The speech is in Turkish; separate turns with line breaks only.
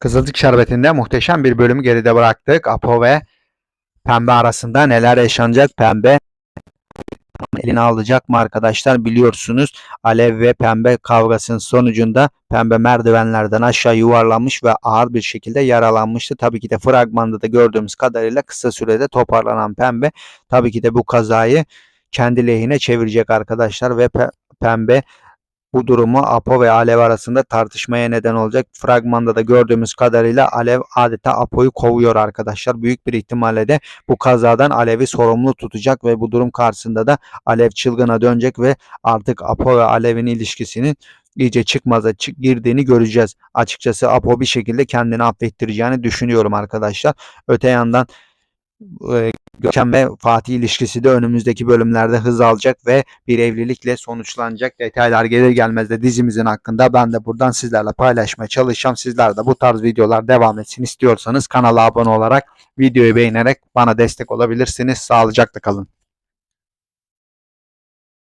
Kızılcık Şerbeti'nde muhteşem bir bölümü geride bıraktık. Apo ve Pembe arasında neler yaşanacak? Pembe eline alacak mı arkadaşlar biliyorsunuz. Alev ve Pembe kavgasının sonucunda Pembe merdivenlerden aşağı yuvarlanmış ve ağır bir şekilde yaralanmıştı. Tabii ki de fragmanda da gördüğümüz kadarıyla kısa sürede toparlanan Pembe tabii ki de bu kazayı kendi lehine çevirecek arkadaşlar ve Pe- Pembe bu durumu Apo ve Alev arasında tartışmaya neden olacak. Fragmanda da gördüğümüz kadarıyla Alev adeta Apo'yu kovuyor arkadaşlar. Büyük bir ihtimalle de bu kazadan Alev'i sorumlu tutacak ve bu durum karşısında da Alev çılgına dönecek ve artık Apo ve Alev'in ilişkisinin iyice çıkmaza çık girdiğini göreceğiz. Açıkçası Apo bir şekilde kendini affettireceğini düşünüyorum arkadaşlar. Öte yandan Görkem ve Fatih ilişkisi de önümüzdeki bölümlerde hız alacak ve bir evlilikle sonuçlanacak. Detaylar gelir gelmez de dizimizin hakkında ben de buradan sizlerle paylaşmaya çalışacağım. Sizler de bu tarz videolar devam etsin istiyorsanız kanala abone olarak videoyu beğenerek bana destek olabilirsiniz. Sağlıcakla kalın.